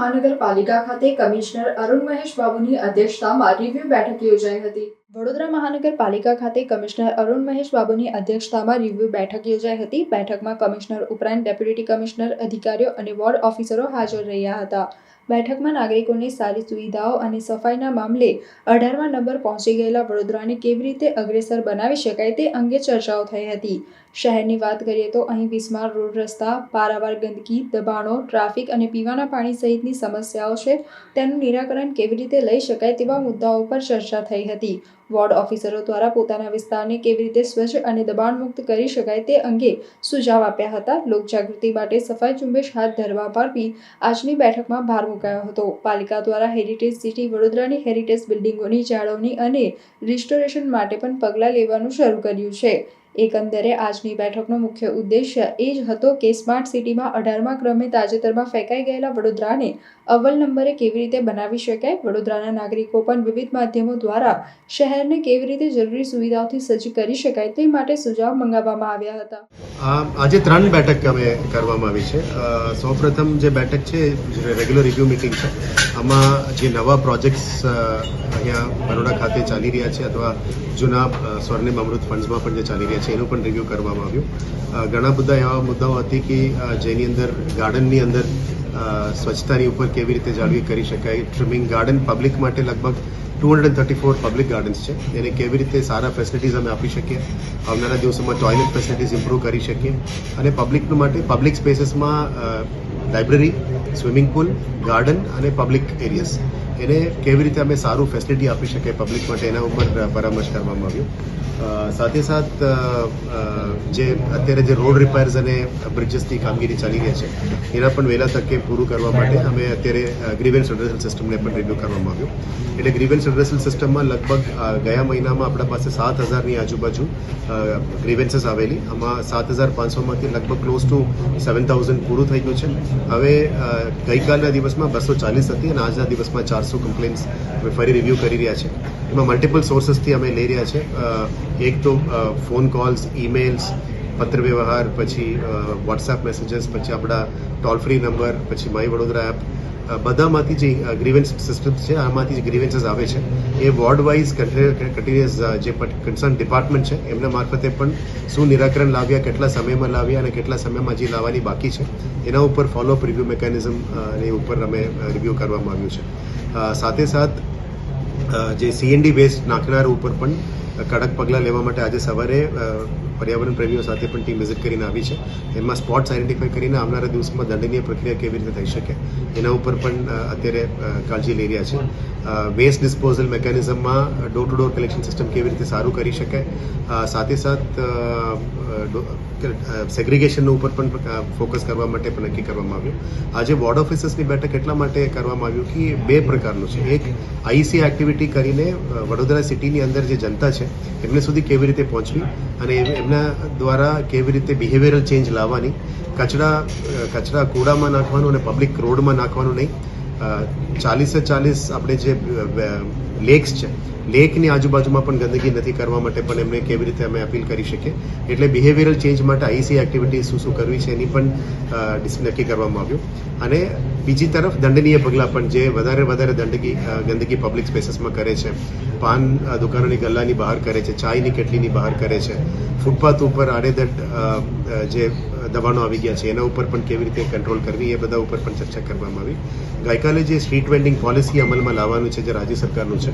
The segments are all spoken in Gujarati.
મહાનગરપાલિકા ખાતે કમિશનર અરુણ મહેશ બાબુની અધ્યક્ષતામાં રિવ્યુ બેઠક યોજાઈ હતી. વડોદરા મહાનગરપાલિકા ખાતે કમિશનર અરુણ મહેશ બાબુની અધ્યક્ષતામાં રિવ્યુ બેઠક યોજાઈ હતી. બેઠકમાં કમિશનર ઉપરાંત ડેપ્યુટી કમિશનર, અધિકારીઓ અને વોર્ડ ઓફિસરો હાજર રહ્યા હતા. બેઠકમાં નાગરિકોની સારી સુવિધાઓ અને સફાઈના મામલે અઢારમા નંબર પહોંચી ગયેલા વડોદરાને કેવી રીતે અગ્રેસર બનાવી શકાય તે અંગે ચર્ચાઓ થઈ હતી. શહેરની વાત કરીએ તો અહીં વિસ્માર રોડ રસ્તા, પારાવાર ગંદકી, દબાણો, ટ્રાફિક અને પીવાના પાણી સહિતની સમસ્યાઓ છે. તેનું નિરાકરણ કેવી રીતે લઈ શકાય તેવા મુદ્દાઓ પર ચર્ચા થઈ હતી. વોર્ડ ઓફિસરો દ્વારા પોતાના વિસ્તારને કેવી રીતે સ્વચ્છ અને દબાણમુક્ત કરી શકાય તે અંગે સુઝાવ આપ્યા હતા. લોકજાગૃતિ માટે સફાઈ ઝુંબેશ હાથ ધરવા પર બી આજની બેઠકમાં ભાર મુકાયો હતો. પાલિકા દ્વારા હેરિટેજ સિટી વડોદરાની હેરિટેજ બિલ્ડિંગોની જાળવણી અને રિસ્ટોરેશન માટે પણ પગલાં લેવાનું શરૂ કર્યું છે. એકંદરે આજની બેઠકનો મુખ્ય ઉદ્દેશ્ય એ જ હતો કે સ્માર્ટ સિટીમાં અઢારમા ક્રમે તાજેતરમાં ફેંકાઈ ગયેલા વડોદરાને અવ્વલ નંબરે કેવી રીતે બનાવી શકાય? વડોદરાના નાગરિકો પણ વિવિધ માધ્યમો દ્વારા શહેરને કેવી રીતે જરૂરી સુવિધાઓથી સજ્જ કરી શકાય તે માટે સુઝાવ મંગાવવામાં આવ્યા હતા. આજે ત્રણ બેઠક અમે કરવામાં આવી છે. સૌપ્રથમ જે બેઠક છે રેગ્યુલર રિવ્યુ મિટિંગ છે, આમાં જે નવા પ્રોજેક્ટ્સ અહીંયા બરોડા ખાતે ચાલી રહ્યા છે અથવા જૂના સ્વર્ણિમ અમૃત ફંડ્સમાં પણ જે ચાલી રહ્યા છે, એનું પણ રિવ્યુ કરવામાં આવ્યું. ઘણા બધા એવા મુદ્દાઓ હતી કે જેની અંદર ગાર્ડનની અંદર સ્વચ્છતાની ઉપર કેવી રીતે જાળવી કરી શકાય. ટ્રીમિંગ ગાર્ડન પબ્લિક માટે લગભગ two hundred thirty four public gardens છે. એને કેવી રીતે સારા ફેસિલિટીઝ અમે આપી શકીએ. આવનારા દિવસોમાં ટોયલેટ ફેસિલિટીઝ ઇમ્પ્રૂવ કરી શકીએ. અને પબ્લિક માટે પબ્લિક સ્પેસીસમાં લાઇબ્રેરી સ્વિમિંગ પુલ ગાર્ડન અને પબ્લિક એરિયાસ એને કેવી રીતે અમે સારું ફેસિલિટી આપી શકીએ પબ્લિક માટે એના ઉપર પરામર્શ કરવામાં આવ્યો. સાથે સાથ જે અત્યારે જે રોડ રિપેર્સ અને બ્રિજીસની કામગીરી ચાલી રહી છે, એના પણ વહેલા તકે પૂરું કરવા માટે અમે અત્યારે ગ્રીવેન્સ એડ્રેસલ સિસ્ટમને પણ રિવ્યૂ કરવામાં આવ્યું. એટલે ગ્રીવેન્સ એડ્રેસલ સિસ્ટમમાં લગભગ ગયા મહિનામાં આપણા પાસે સાત હજારની આજુબાજુ ગ્રીવેન્સીસ આવેલી. આમાં સાત હજાર પાંચસોમાંથી લગભગ ક્લોઝ ટુ સેવન થાઉઝન્ડ પૂરું થઈ ગયું છે. હવે ગઈકાલના દિવસમાં બસો ચાલીસ હતી અને આજના દિવસમાં ચારસો કમ્પ્લેન્ટ્સ અમે ફરી રિવ્યૂ કરી રહ્યા છે. એમાં મલ્ટિપલ સોર્સેસથી અમે લઈ રહ્યા છે. એક તો ફોન કોલ્સ ઈમેલ્સ પત્ર વ્યવહાર પછી વોટ્સએપ મેસેજીસ પછી આપણા ટોલ ફ્રી નંબર પછી માય વડોદરા એપ બધામાંથી જે ગ્રીવેન્સ સિસ્ટમ છે, આમાંથી જે ગ્રીવેન્સીસ આવે છે. એ વોર્ડ વાઇઝ કન્ટિન્યુઅસ જે કન્સર્ન ડિપાર્ટમેન્ટ છે, એમના મારફતે પણ શું નિરાકરણ લાવ્યા, કેટલા સમયમાં લાવ્યા અને કેટલા સમયમાં જે લાવવાની બાકી છે, એના ઉપર ફોલોઅપ રિવ્યુ મિકેનિઝમ એ ઉપર અમે રિવ્યુ કરવામાં આવ્યું છે. સાથે સાથ જે સીએનડી બેઝ નાખનાર ઉપર પણ કડક પગલાં લેવા માટે આજે સવારે પર્યાવરણ પ્રેમીઓ સાથે પણ ટીમ વિઝિટ કરીને આવી છે. એમાં સ્પોટ્સ આઈડેન્ટિફાઈ કરીને આવનારા દિવસમાં દંડનીય પ્રક્રિયા કેવી રીતે થઈ શકે, એના ઉપર પણ અત્યારે કાળજી લઈ રહ્યા છે. Waste disposal મેકેનિઝમમાં door to door collection system કેવી રીતે સારું કરી શકાય સાથે સાથ સેગ્રિગેશનનો ઉપર પણ ફોકસ કરવા માટે પણ નક્કી કરવામાં આવ્યું. આજે વોર્ડ ઓફિસર્સની બેઠક એટલા માટે કરવામાં આવ્યું કે બે પ્રકારનું છે. એક આઈસી એક્ટિવિટી કરીને વડોદરા સિટીની અંદર જે જનતા છે એમને સુધી કેવી રીતે પહોંચવી અને એમના દ્વારા કેવી રીતે બિહેવિયરલ ચેન્જ લાવવાની, કચરા કચરા કૂડામાં નાખવાનું અને પબ્લિક રોડમાં નાખવાનું નહીં. ચાલીસે ચાલીસ આપણે જે લેક્સ છે, લેકની આજુબાજુમાં પણ ગંદકી નથી કરવા માટે પણ એમને કેવી રીતે અમે અપીલ કરી શકીએ. એટલે બિહેવિયરલ ચેન્જ માટે આઈસી એક્ટિવિટી શું શું કરવી છે એની પણ નક્કી કરવામાં આવ્યું. અને બીજી તરફ દંડનીય પગલાં પણ જે વધારે વધારે દંડકી ગંદકી પબ્લિક સ્પેસીસમાં કરે છે. પાન દુકાનોની ગલ્લાની બહાર કરે છે, ચાયની કેટલીની બહાર કરે છે. ફૂટપાથ ઉપર આડેધડ જે દબાણો આવી ગયા છે. એના ઉપર પણ કેવી રીતે કંટ્રોલ કરવી એ બધા ઉપર પણ ચર્ચા કરવામાં આવી. ગઈકાલે જે સ્ટ્રીટ વેન્ડિંગ પોલિસી અમલમાં લાવવાનું છે, જે રાજ્ય સરકારનું છે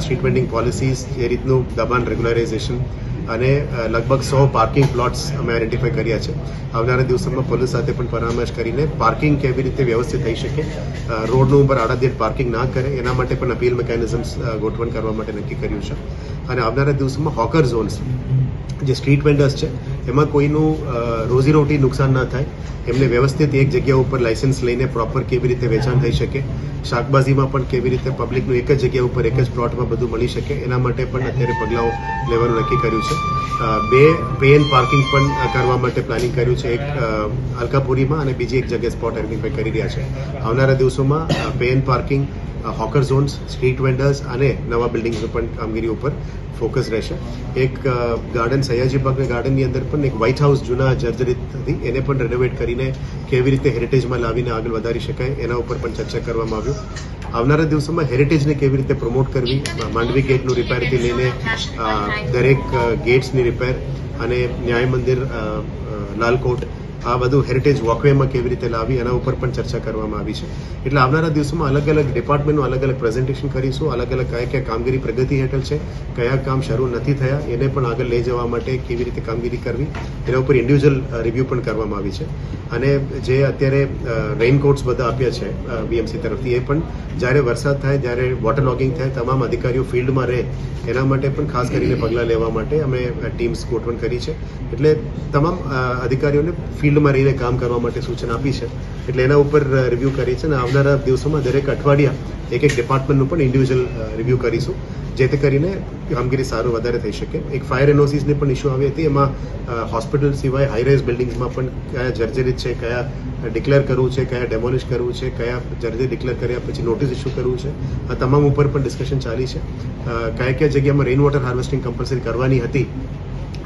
સ્ટ્રીટ વેન્ડિંગ પોલિસીસ એ રીતનું દબાણ રેગ્યુલરાઇઝેશન અને લગભગ સો પાર્કિંગ પ્લોટ્સ અમે આઈડેન્ટિફાઈ કર્યા છે. આવનારા દિવસોમાં પોલીસ સાથે પણ પરામર્શ કરીને પાર્કિંગ કેવી રીતે વ્યવસ્થિત થઈ શકે રોડનું ઉપર આડાદીઠ પાર્કિંગ ના કરે, એના માટે પણ અપીલ મિકેનિઝમ્સ ગોઠવણ કરવા માટે નક્કી કર્યું છે. અને આવનારા દિવસોમાં હોકર ઝોન્સ જે સ્ટ્રીટ વેન્ડર્સ છે એમાં કોઈનું રોજીરોટી નુકસાન ના થાય. એમને વ્યવસ્થિત એક જગ્યા ઉપર લાયસન્સ લઈને પ્રોપર કેવી રીતે વેચાણ થઈ શકે, શાકભાજીમાં પણ કેવી રીતે પબ્લિકનું એક જ જગ્યા ઉપર એક જ પ્લોટમાં બધું મળી શકે, એના માટે પણ અત્યારે પગલાઓ લેવાનું નક્કી કર્યું છે. બે પે પાર્કિંગ પણ કરવા માટે પ્લાનિંગ કર્યું છે. એક અલકાપુરીમાં અને બીજી એક જગ્યાએ સ્પોટ આઈડેન્ટિફાઈ કરી રહ્યા છે. આવનારા દિવસોમાં pay parking hawker zones street vendors અને નવા બિલ્ડિંગ્સ પણ કામગીરી ઉપર ફોકસ રહેશે. એક ગાર્ડન સયાજી બાગ ગાર્ડનની અંદર પણ એક વ્હાઇટ હાઉસ જૂના જર્જરિત હતી. એને પણ રેનોવેટ કરીને કેવી રીતે હેરિટેજમાં લાવીને આગળ વધારી શકાય, એના ઉપર પણ ચર્ચા કરવામાં આવ્યું. આવનારા દિવસોમાં હેરિટેજને કેવી રીતે પ્રમોટ કરવી માંડવી ગેટનું રિપેરથી લઈને દરેક ગેટ્સની રિપેર અને ન્યાય મંદિર લાલકોટ આ બધું હેરિટેજ વોકવેમાં કેવી રીતે લાવી, એના ઉપર પણ ચર્ચા કરવામાં આવી છે. એટલે આવનારા દિવસોમાં અલગ અલગ ડિપાર્ટમેન્ટનું અલગ અલગ પ્રેઝન્ટેશન કરીશું, અલગ અલગ કયા કયા કામગીરી પ્રગતિ હેઠળ છે, કયા કામ શરૂ નથી થયા, એને પણ આગળ લઈ જવા માટે કેવી રીતે કામગીરી કરવી, એના ઉપર ઇન્ડિવિજ્યુઅલ રિવ્યૂ પણ કરવામાં આવી છે. અને જે અત્યારે રેઇનકોટ્સ બધા આપ્યા છે બીએમસી તરફથી, એ પણ જ્યારે વરસાદ થાય, જ્યારે વોટર લોગિંગ થાય, તમામ અધિકારીઓ ફિલ્ડમાં રહે, એના માટે પણ ખાસ કરીને પગલાં લેવા માટે અમે ટીમ્સ ગોઠવણ કરી છે. એટલે તમામ અધિકારીઓને અધિકારીઓને ફિલ્ડમાં રહીને કામ કરવા માટે સૂચના આપી છે. એટલે એના ઉપર રિવ્યૂ કરી છે અને આવનારા દિવસોમાં દરેક અઠવાડિયા એક એક ડિપાર્ટમેન્ટનું પણ ઇન્ડિવિજ્યુઅલ રિવ્યૂ કરીશું. જેથી કરીને કામગીરી સારું વધારે થઈ શકે. એક ફાયર એનઓસીસની પણ ઇસ્યુ આવી હતી. એમાં હોસ્પિટલ સિવાય હાઈરાઇઝ બિલ્ડિંગ્સમાં પણ કયા જર્જરિત છે, કયા ડિક્લેર કરવું છે, કયા ડેમોલિશ કરવું છે, કયા જર્જરી ડિક્લેર કર્યા પછી નોટિસ ઇસ્યુ કરવું છે. આ તમામ ઉપર પણ ડિસ્કશન ચાલી છે. કયા કયા જગ્યામાં રેઇન વોટર હાર્વેસ્ટિંગ કમ્પલસરી કરવાની હતી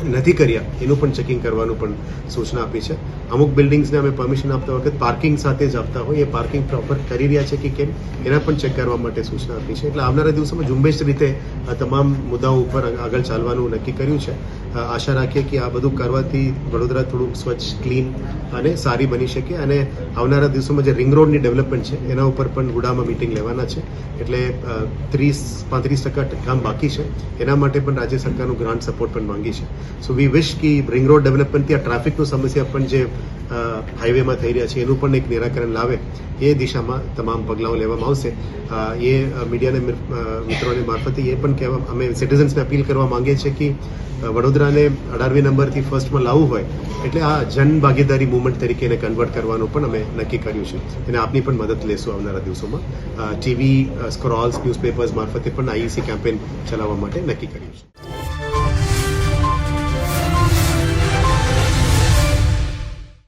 નથી કર્યા, એનું પણ ચેકિંગ કરવાનું પણ સૂચના આપી છે. અમુક બિલ્ડિંગ્સને અમે પરમિશન આપતા વખત પાર્કિંગ સાથે જ આપતા હોય એ પાર્કિંગ પ્રોપર કરી રહ્યા છે કે કેમ, એના પણ ચેક કરવા માટે સૂચના આપી છે. એટલે આવનારા દિવસોમાં ઝુંબેશ રીતે આ તમામ મુદ્દાઓ ઉપર આગળ ચાલવાનું નક્કી કર્યું છે. આશા રાખીએ કે આ બધું કરવાથી વડોદરા થોડુંક સ્વચ્છ ક્લીન અને સારી બની શકે અને આવનારા દિવસોમાં જે રિંગ રોડની ડેવલપમેન્ટ છે એના ઉપર પણ ગુડામાં મિટિંગ લેવાના છે. એટલે ત્રીસ પાંત્રીસ ટકા કામ બાકી છે. એના માટે પણ રાજ્ય સરકારનું ગ્રાન્ટ સપોર્ટ પણ માંગી છે. સો વી વિશ કે રિંગ રોડ ડેવલપમેન્ટથી આ ટ્રાફિકનું સમસ્યા પણ જે હાઈવેમાં થઈ રહ્યા છે એનું પણ એક નિરાકરણ લાવે. એ દિશામાં તમામ પગલાઓ લેવામાં આવશે. એ મીડિયાને મિત્રોને મારફતે એ પણ કહેવા અમે સિટીઝન્સને અપીલ કરવા માંગીએ છીએ કે અ, વડોદરાને અઢારમી નંબરથી ફર્સ્ટમાં લાવવું હોય, એટલે આ જન ભાગીદારી મુવમેન્ટ તરીકે એને કન્વર્ટ કરવાનું પણ અમે નક્કી કર્યું છે. અને આપની પણ મદદ લેશું આવનારા દિવસોમાં. ટીવી સ્ક્રોલ્સ ન્યૂઝપેપર્સ મારફતે પણ આઈઈસી કેમ્પેન ચલાવવા માટે નક્કી કર્યું છે.